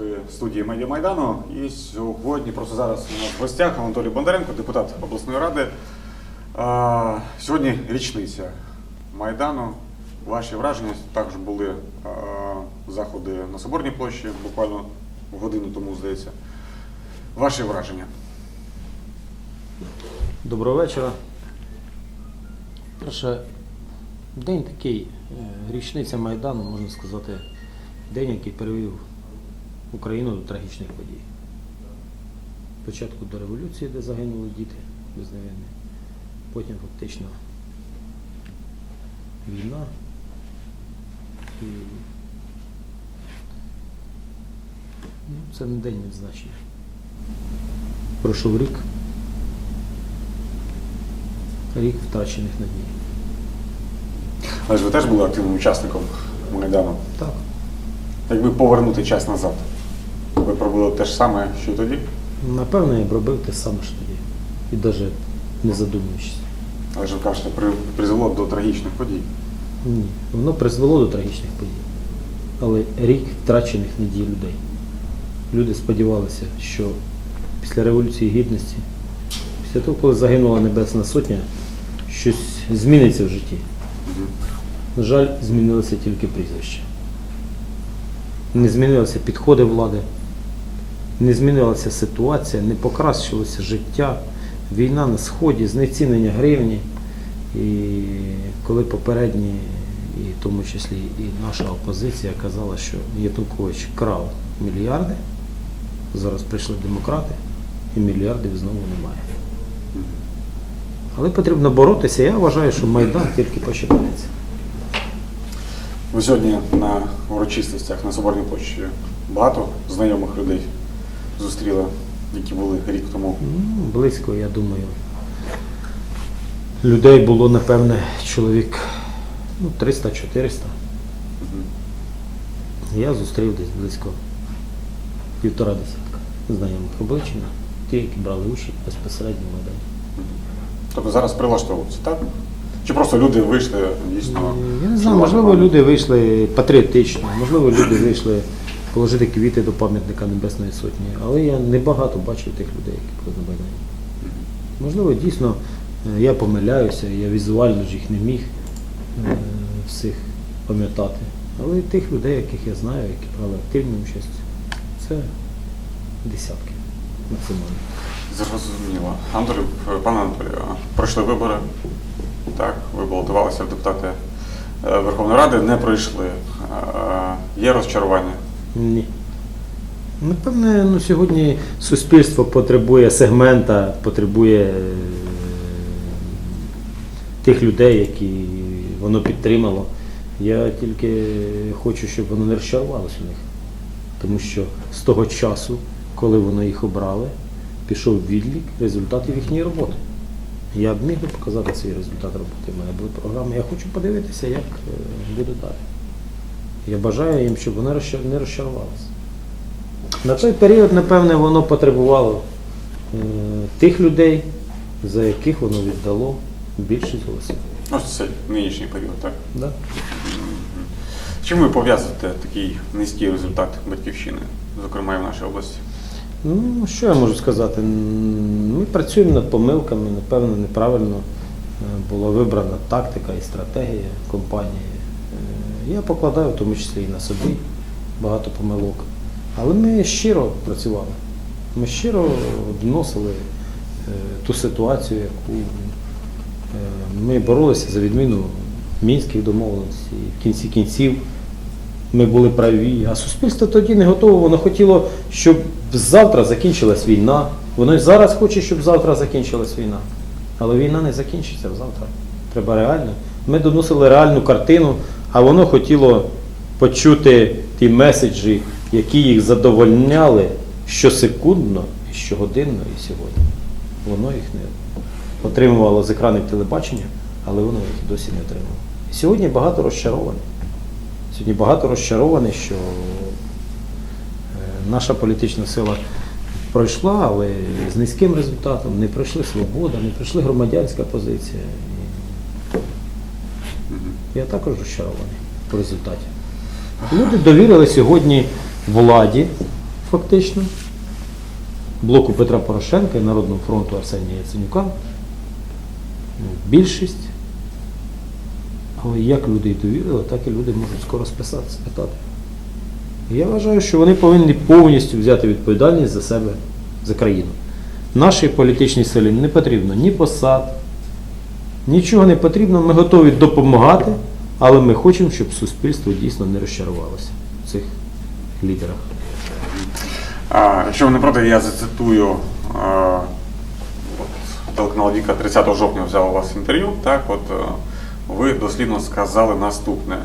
Житомирської студії Медіа Майдану. І сьогодні, просто зараз у нас в гостях Анатолій Бондаренко, депутат обласної ради. А, сьогодні річниця Майдану. Ваші враження також були а, заходи на Соборній площі, буквально годину тому, здається. Ваші враження. Доброго вечора. Перше, день такий, е, річниця Майдану, можна сказати, день, який перевів Україну до трагічних подій. Спочатку до революції, де загинули діти безневинні, потім фактично війна. І ну, це не день відзначення. Пройшов рік. Рік втрачених надій. Але ж ви теж були активним учасником Майдану. Так. Якби повернути час назад, ви пробували те ж саме, що й тоді? Напевно, я б робив те саме ж тоді. І навіть не задумуючись. Але ж ви кажете, при- призвело до трагічних подій. Ні. Воно призвело до трагічних подій. Але рік втрачених надій людей. Люди сподівалися, що після Революції Гідності, після того, коли загинула Небесна Сотня, щось зміниться в житті. На жаль, змінилося тільки прізвище. Не змінилися підходи влади, не змінилася ситуація, не покращилося життя, війна на сході, знецінення гривні. І коли попередні, і в тому числі і наша опозиція казала, що Янукович крав мільярди, зараз прийшли демократи, і мільярдів знову немає. Але потрібно боротися. Я вважаю, що Майдан тільки починається. Ви сьогодні на урочистостях на Соборній площі багато знайомих людей зустріли, які були рік тому. Ну, близько, я думаю. Людей було, напевне, чоловік ну, 300-400. Я зустрів десь близько півтора десятка знайомих обличчя, ті, які брали участь безпосередньо в Майдані. Тобто зараз прилаштовуються, так? Чи просто люди вийшли дійсно? Я не знаю, можливо, люди вийшли патріотично, можливо, люди вийшли положити квіти до пам'ятника Небесної Сотні, але я небагато бачив тих людей, які були на. Можливо, дійсно е, я помиляюся, я візуально ж їх не міг е, всіх пам'ятати. Але тих людей, яких я знаю, які брали активну участь, це десятки максимально. Зрозуміло. Анатолій, пане Анатолію, пройшли вибори. Так, ви балотувалися в депутати е, Верховної Ради, не пройшли. Е, Є розчарування. Ні. Напевне, ну, сьогодні суспільство потребує сегмента, потребує е, тих людей, які воно підтримало. Я тільки хочу, щоб воно не розчарувалося в них. Тому що з того часу, коли воно їх обрали, пішов відлік результатів їхньої роботи. Я б міг би показати свій результат роботи. У мене були програми. Я хочу подивитися, як е, буде далі. Я бажаю їм, щоб вони не розчарувалися. На той період, напевне, воно потребувало е, тих людей, за яких воно віддало більшість голосів. Ось це нинішній період, так? Да? Чим ви пов'язуєте такий низький результат батьківщини, зокрема і в нашій області? Ну, що я можу сказати? Ми працюємо над помилками, напевно, неправильно е, була вибрана тактика і стратегія компанії. Я покладаю в тому числі і на собі багато помилок. Але ми щиро працювали. Ми щиро доносили е, ту ситуацію, яку е, ми боролися за відміну мінських домовленостей. В кінці кінців ми були праві, а суспільство тоді не готове. Воно хотіло, щоб завтра закінчилась війна. Воно і зараз хоче, щоб завтра закінчилась війна. Але війна не закінчиться завтра. Треба реально. Ми доносили реальну картину, а воно хотіло почути ті меседжі, які їх задовольняли щосекундно, і щогодинно, і сьогодні. Воно їх не отримувало з екранів телебачення, але воно їх досі не отримало. І сьогодні багато розчарованих. Сьогодні багато розчарованих, що е, наша політична сила пройшла, але з низьким результатом не пройшли свобода, не пройшли громадянська позиція. Я також розчарований по результаті. Люди довірили сьогодні владі, фактично, блоку Петра Порошенка і Народного фронту Арсенія Яценюка. Ну, Більшість. Але як люди довірили, так і люди можуть скоро списати, спитати. Я вважаю, що вони повинні повністю взяти відповідальність за себе, за країну. Нашій політичній силі не потрібно ні посад, нічого не потрібно. Ми готові допомагати, але ми хочемо, щоб суспільство дійсно не розчарувалося в цих лідерах. А, якщо ви не проти, я зацитую а, телеканал Віка 30 жовтня взяв у вас інтерв'ю. Так, от е, ви дослідно сказали наступне.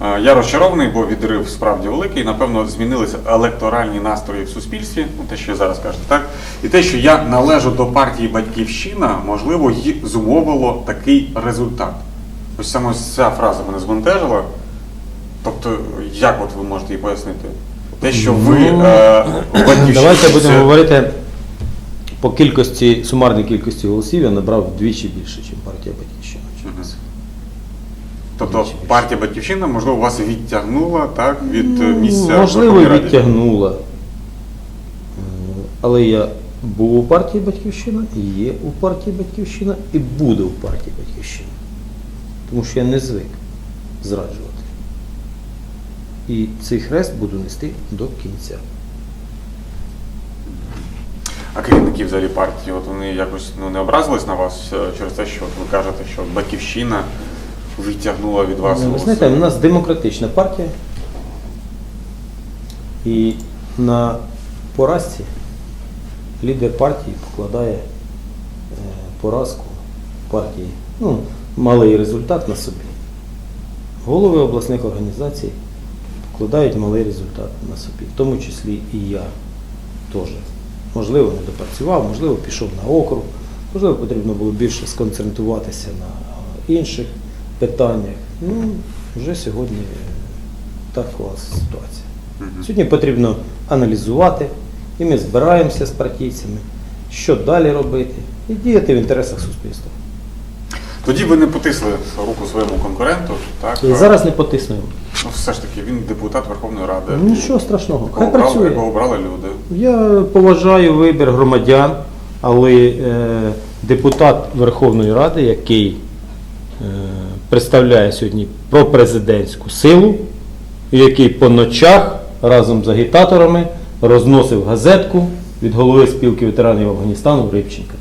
Я розчарований, бо відрив справді великий. Напевно, змінилися електоральні настрої в суспільстві, ну, те, що ви зараз кажете, так? І те, що я належу до партії Батьківщина, можливо, й зумовило такий результат. Ось саме ця фраза мене збентежила. Тобто, як от ви можете її пояснити? Те, що ви Ну, е, Батьківщині... Давайте будемо говорити по кількості, сумарній кількості голосів я набрав вдвічі більше, ніж партія Батьківщина. Тобто партія Батьківщина, можливо, вас відтягнула так, від е, місця. Ну, Можливо, відтягнула. Е, Але я був у партії Батьківщина, є у партії Батьківщина, і буду у партії Батьківщина. Тому що я не звик зраджувати. І цей хрест буду нести до кінця. А керівники взагалі партії, от вони якось ну, не образились на вас е, через те, що от ви кажете, що Батьківщина відтягнула від вас. Ну, Ви знаєте, у нас демократична партія. І на поразці лідер партії покладає е, поразку партії, ну, малий результат на собі. Голови обласних організацій покладають малий результат на собі, в тому числі і я теж. Можливо, не допрацював, можливо, пішов на округ, можливо, потрібно було більше сконцентруватися на інших питаннях. Ну, вже сьогодні так склалася ситуація. Сьогодні потрібно аналізувати, і ми збираємося з партійцями, що далі робити, і діяти в інтересах суспільства. Тоді ви не потисли руку своєму конкуренту, так? І зараз не потиснемо. Ну, все ж таки, він депутат Верховної Ради. Нічого страшного, Якого хай обрали, працює. якого обрали люди. Я поважаю вибір громадян, але е, депутат Верховної Ради, який е, представляє сьогодні пропрезидентську силу, який по ночах разом з агітаторами розносив газетку від голови спілки ветеранів Афганістану Рибченка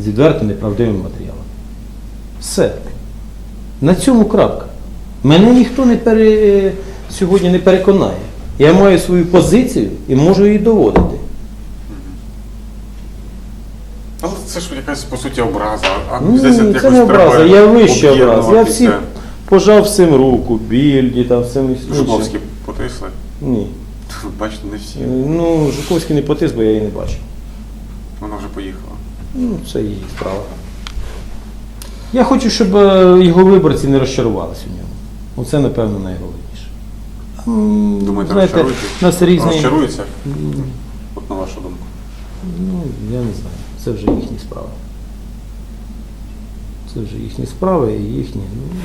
з відвертим неправдивим матеріалом. Все. На цьому крапка. Мене ніхто не пере... сьогодні не переконає. Я маю свою позицію і можу її доводити. Але це ж якась по суті образа. А Ні, здається, це якось не образа, треба я вище образ. Я об'єднуватися. всім пожав всім руку, більді там всім іншим. Жуковський потисли. Ні. Бачите, не всі. Ну, Жуковський не потис, бо я її не бачив. Вона вже поїхала. Ну, це її справа. Я хочу, щоб е, його виборці не розчарувалися в ньому. Оце, напевно, найголовніше. М, Думаєте, Знаєте, розчаруєтесь? у нас різний. Розчарується? М, От на вашу думку. Ну, я не знаю. Це вже їхні справи. Це вже їхні справи і їхні. Ну,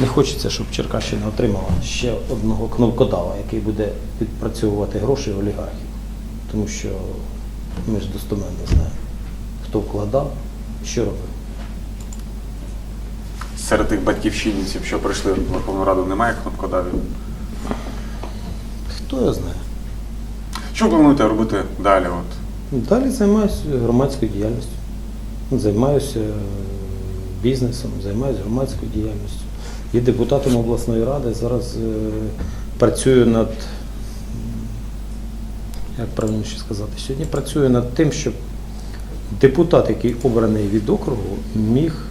не хочеться, щоб Черкащина отримала ще одного кнопкодава, який буде відпрацьовувати гроші олігархів. Тому що ми ж достоменно знаємо, хто вкладав, що робив. Серед тих батьківщинців, що прийшли в Верховну Раду, немає кнопкодавів. Хто я знає? Що плануєте робити далі? От? Далі займаюся громадською діяльністю. Займаюся е, бізнесом, займаюся громадською діяльністю. Є депутатом обласної ради. Зараз е, працюю над, як правильніше сказати, сьогодні працюю над тим, щоб депутат, який обраний від округу, міг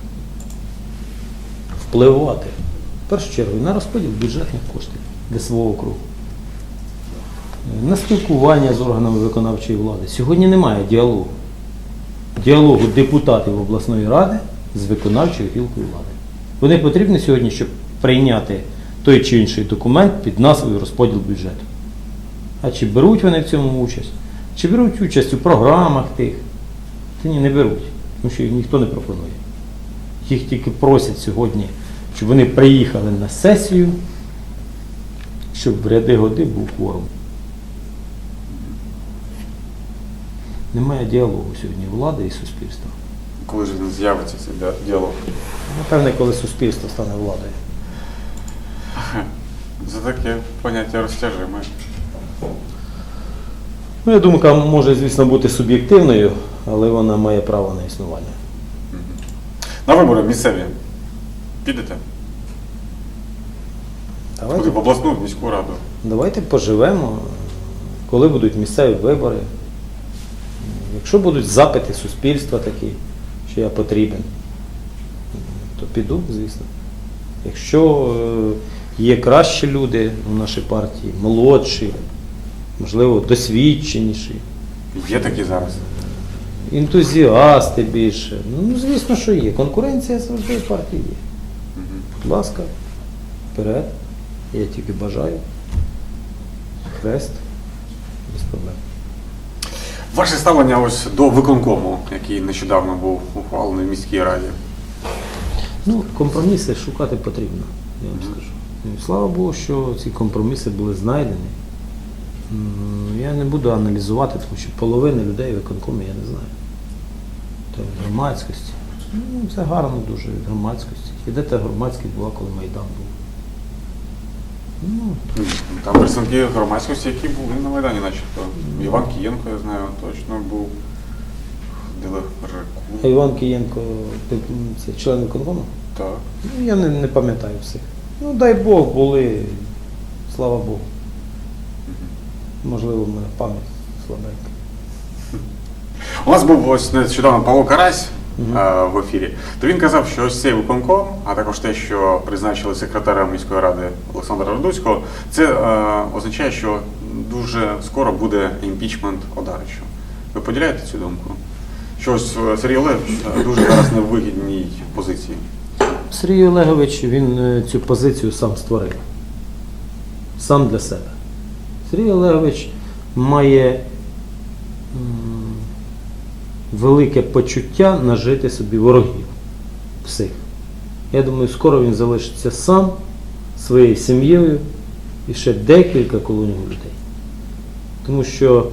впливати в першу чергу на розподіл бюджетних коштів для свого округу на спілкування з органами виконавчої влади. Сьогодні немає діалогу. Діалогу депутатів обласної ради з виконавчою гілкою влади. Вони потрібні сьогодні, щоб прийняти той чи інший документ під назвою розподіл бюджету. А чи беруть вони в цьому участь? Чи беруть участь у програмах тих? Та ні, не беруть, тому що їх ніхто не пропонує. Їх тільки просять сьогодні, щоб вони приїхали на сесію, щоб в ряди годи був кворум. Немає діалогу сьогодні влади і суспільства. Коли ж він з'явиться цей діалог? Напевне, коли суспільство стане владою. За таке поняття розтяжиме. Ну, я думка може, звісно, бути суб'єктивною, але вона має право на існування. На вибори місцеві. Підете? Давайте? В обласну в міську раду. давайте поживемо, коли будуть місцеві вибори. Якщо будуть запити суспільства такі, що я потрібен, то піду, звісно. Якщо е, є кращі люди у нашій партії, молодші, можливо, досвідченіші, Є такі зараз. ентузіасти більше. Ну, звісно, що є. Конкуренція завжди в партії є. Будь ласка, вперед. Я тільки бажаю. Хрест. Без проблем. Ваше ставлення ось до виконкому, який нещодавно був ухвалений в міській раді. Ну, компроміси шукати потрібно, я вам скажу. І слава Богу, що ці компроміси були знайдені. М, Я не буду аналізувати, тому що половини людей в виконкомі я не знаю. То громадськості. Ну, це гарно дуже від громадськості. І де та громадськість була, коли Майдан був? Ну, Там представники громадськості, які були на Майдані, начебто. Іван Кієнко, я знаю, точно був. Ходили а Іван Києнко, ти- це член виконкому? Так. Ну, я не, не пам'ятаю всіх. Ну, дай Бог, були, слава Богу. Можливо, в мене пам'ять слабенька. У нас був ось нещодавно Павло Карась в ефірі. То він казав, що ось цей виконком, а також те, що призначили секретарем міської ради Олександра Радуцького, це е, означає, що дуже скоро буде імпічмент Одаричу. Ви поділяєте цю думку? Що ось е, Сергій Олегович е, дуже зараз не в вигідній позиції. Сергій Олегович він цю позицію сам створив. Сам для себе. Сергій Олегович має велике почуття нажити собі ворогів всіх. Я думаю, скоро він залишиться сам, своєю сім'єю і ще декілька коло нього людей. Тому що, е,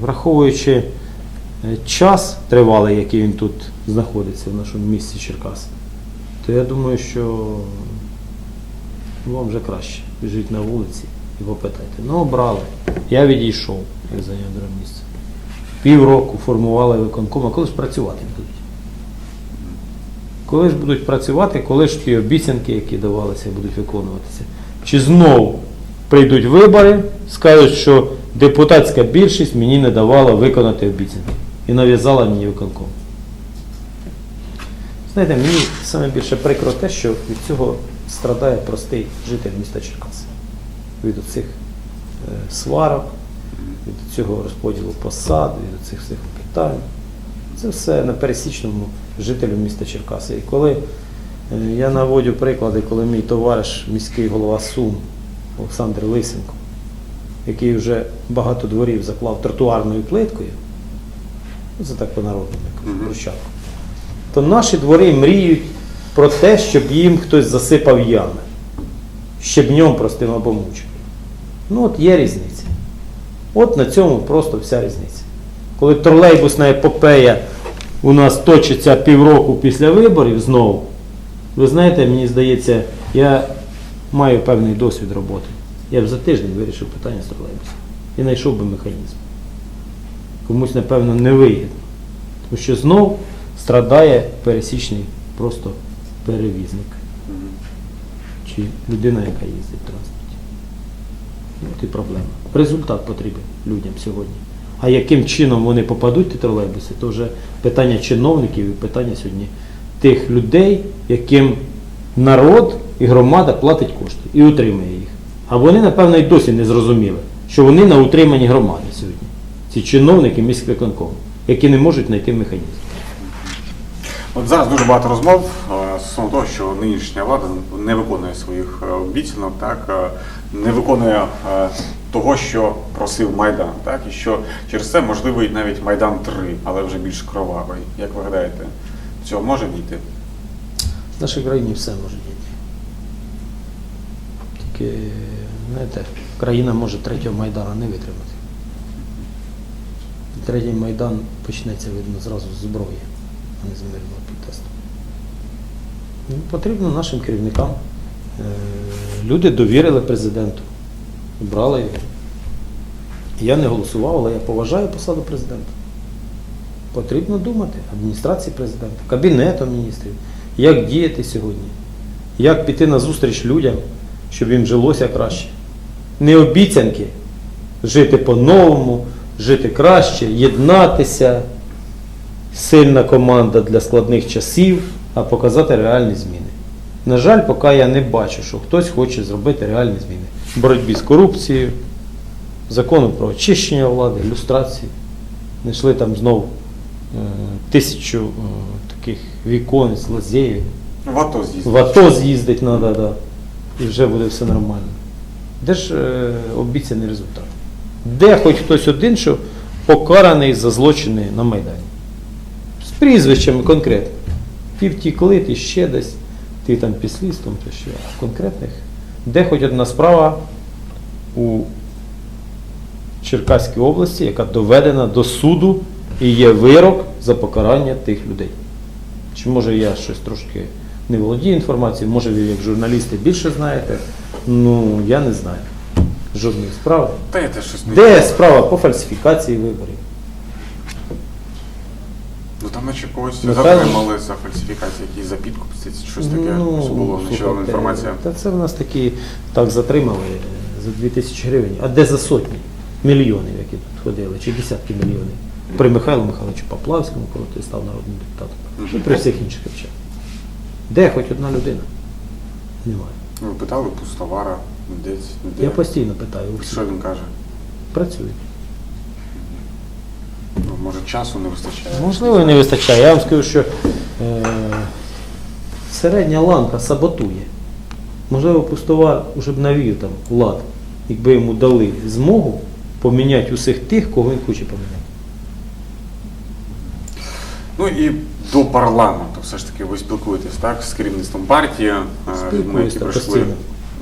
враховуючи е, час тривалий, який він тут знаходиться в нашому місті Черкас, то я думаю, що вам вже краще біжіть на вулиці і попитайте. Ну, обрали. Я відійшов, як зайняв місце. Півроку формували виконком, а коли ж працювати будуть? Коли ж будуть працювати, коли ж ті обіцянки, які давалися, будуть виконуватися? Чи знову прийдуть вибори, скажуть, що депутатська більшість мені не давала виконати обіцянки і нав'язала мені виконком. Знаєте, мені саме більше прикро те, що від цього страдає простий житель міста Черкас. Від оцих е, сварок, від цього розподілу посад, від цих всіх питань. Це все на пересічному жителю міста Черкаси. І коли е, я наводю приклади, коли мій товариш, міський голова Сум Олександр Лисенко, який вже багато дворів заклав тротуарною плиткою, ну, це так по-народному, як брусчатку, то наші двори мріють про те, щоб їм хтось засипав ями, щебнем простим або мучом. Ну от є різниця. От на цьому просто вся різниця. Коли тролейбусна епопея у нас точиться півроку після виборів знову, ви знаєте, мені здається, я маю певний досвід роботи. Я б за тиждень вирішив питання з тролейбусом і знайшов би механізм. Комусь, напевно, не вигідно. Тому що знов страдає пересічний просто перевізник чи людина, яка їздить в транспорті. От і проблема. Результат потрібен людям сьогодні. А яким чином вони попадуть ті тролейбуси, то вже питання чиновників і питання сьогодні тих людей, яким народ і громада платить кошти і утримує їх. А вони, напевно, і досі не зрозуміли, що вони на утриманні громади сьогодні. Ці чиновники міськвиконкому, які не можуть знайти механізм. От зараз дуже багато розмов е, стосовно того, що нинішня влада не виконує своїх е, обіцянок, так е, не виконує того, що просив Майдан, так і що через це можливий навіть Майдан 3, але вже більш кровавий. Як ви гадаєте, цього може дійти? В нашій країні все може діяти. Тільки, знаєте, країна може третього Майдана не витримати. Третій Майдан почнеться, видно, зразу з зброї, а не з мирного протесту. Ну, потрібно нашим керівникам. Е, Люди довірили президенту, обрали його. Я не голосував, але я поважаю посаду президента. Потрібно думати адміністрації президента, кабінету міністрів, як діяти сьогодні, як піти на зустріч людям, щоб їм жилося краще. Не обіцянки жити по-новому, жити краще, єднатися, сильна команда для складних часів, а показати реальні зміни. На жаль, поки я не бачу, що хтось хоче зробити реальні зміни боротьбі з корупцією, закону про очищення влади, люстрації. Знайшли там знов е, тисячу е, таких вікон з лазеїв. В АТО з'їздити. В АТО з'їздить треба, да. і вже буде все нормально. Де ж е, обіцяний результат? Де хоч хтось один, що покараний за злочини на Майдані? З прізвищами конкретно. Ті втікли, ти ще десь, ти там під слідством, то. А конкретних. Де хоч одна справа у Черкаській області, яка доведена до суду і є вирок за покарання тих людей. Чи може я щось трошки не володію інформацією, може ви як журналісти більше знаєте. Ну, я не знаю. Жодної справи. Та я теж щось не Де справа по фальсифікації виборів? Ну там наче когось Михайло? затримали за фальсифікацію, якісь за підкуп, щось таке Ну, було слухайте, інформація. Та це в нас такі так затримали за 2000 гривень. А де за сотні мільйонів, які тут ходили, чи десятки мільйонів? При Михайлу Михайловичу Поплавському, коли той став народним депутатом. І при всіх інших речах. Де хоч одна людина? Немає. Ви питали пустовара, десь, де. Я постійно питаю у всіх. Що він каже? Працюють. Може часу не вистачає. Можливо, і не вистачає. Я вам скажу, що е, середня ланка саботує. Можливо, пустовар вже б навів там лад, якби йому дали змогу поміняти усіх тих, кого він хоче поміняти. Ну і до парламенту все ж таки ви спілкуєтесь так з керівництвом партії, е, людьми, Спілкуюсь, які так, прийшли постійно.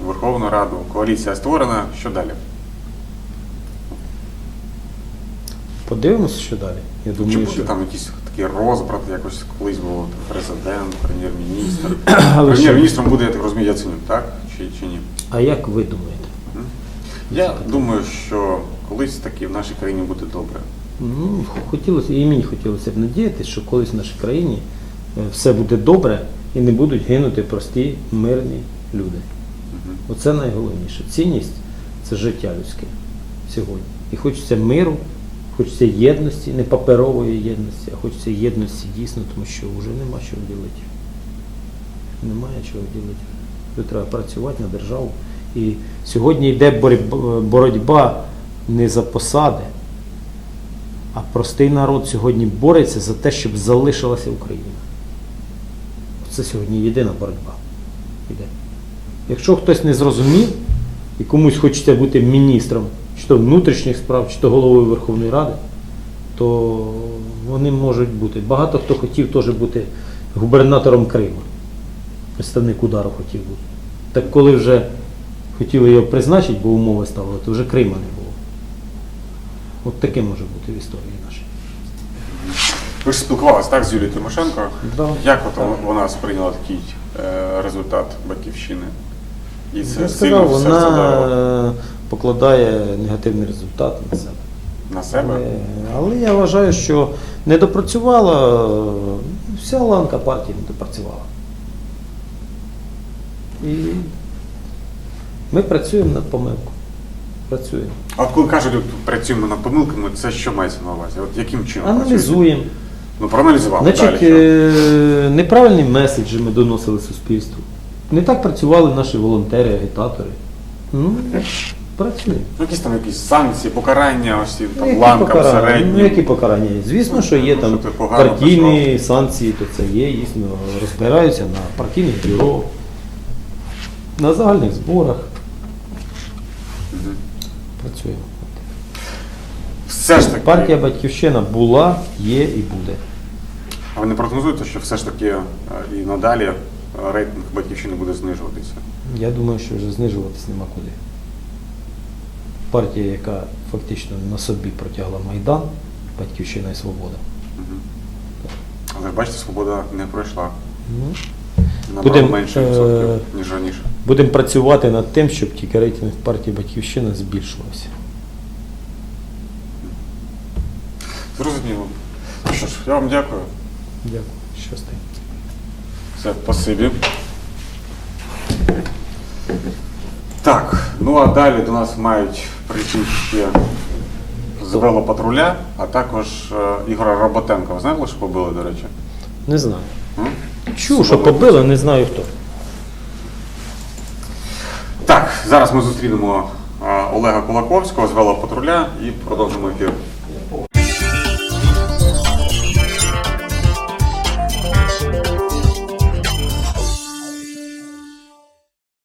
в Верховну Раду. Коаліція створена. Що далі? Подивимося, що далі. Я Чи буде що там якийсь такий розбрат, якось колись був президент, прем'єр-міністр? Прем'єр-міністром буде, я так розумію, Яценюк, так? Чи, чи ні? А як ви думаєте? Я думаю, що колись таки в нашій країні буде добре. Ну, хотілося, і мені хотілося б надіятися, що колись в нашій країні е, все буде добре і не будуть гинути прості мирні люди. Оце найголовніше. Цінність це життя людське сьогодні. І хочеться миру, хочеться єдності, не паперової єдності, а хочеться єдності дійсно, тому що вже нема чого ділити. Немає чого ділити. Вже треба працювати на державу. І сьогодні йде боротьба- не за посади, а простий народ сьогодні бореться за те, щоб залишилася Україна. Це сьогодні єдина боротьба. Іде. Якщо хтось не зрозумів і комусь хочеться бути міністром, чи то внутрішніх справ, чи то головою Верховної Ради, то вони можуть бути. Багато хто хотів теж бути губернатором Криму. Представник удару хотів бути. Так коли вже хотіли його призначити, бо умови ставили, то вже Крима не було. От таке може бути в історії нашій. Ви ж спілкувалися так з Юлією Тимошенко. Да. Як от вона сприйняла такий е, результат батьківщини? І це Я сильно сказав, в серце вона е, покладає негативний результат на себе. на себе. Але, але я вважаю, що не допрацювала, вся ланка партії не допрацювала. І ми працюємо над помилкою. Працюємо. А от коли кажуть, от працюємо над помилками, це що мається на увазі? От яким чином? Аналізуємо. Ну, проаналізували. Значить, Далі е, неправильні меседжі ми доносили суспільству. Не так працювали наші волонтери, агітатори. Ну, працюємо. Ну, якісь там якісь санкції, покарання, ось ці Ну, там які ланкам середнім. Ну, які покарання? є? Звісно, що є Ну, там ти погано партійні санкції, то це є, дійсно, розбираються на партійних бюро, на загальних зборах. Працюємо. Все ж таки, Партія Батьківщина була, є і буде. а ви не прогнозуєте, що все ж таки е, і надалі е, рейтинг батьківщини буде знижуватися? Я думаю, що вже знижуватись нема куди. Партія, яка фактично на собі протягла Майдан, Батьківщина і Свобода. Але бачите, свобода не пройшла. Ну, Набрав Будем, менше е, відсотків, ніж раніше. Будемо працювати над тим, щоб тільки рейтинг партії Батьківщина збільшувався. Зрозуміло. Ну що ж, я вам дякую. Дякую. Щасти. Все, спасибі. Так, ну а далі до нас мають прийти ще з велопатруля, а також е, Ігора Роботенка. Ви знаєте, що побили, до речі? Не знаю. М? Чув, що побили, не знаю хто. Так, зараз ми зустрінемо е, Олега Кулаковського з велопатруля і продовжимо ефір.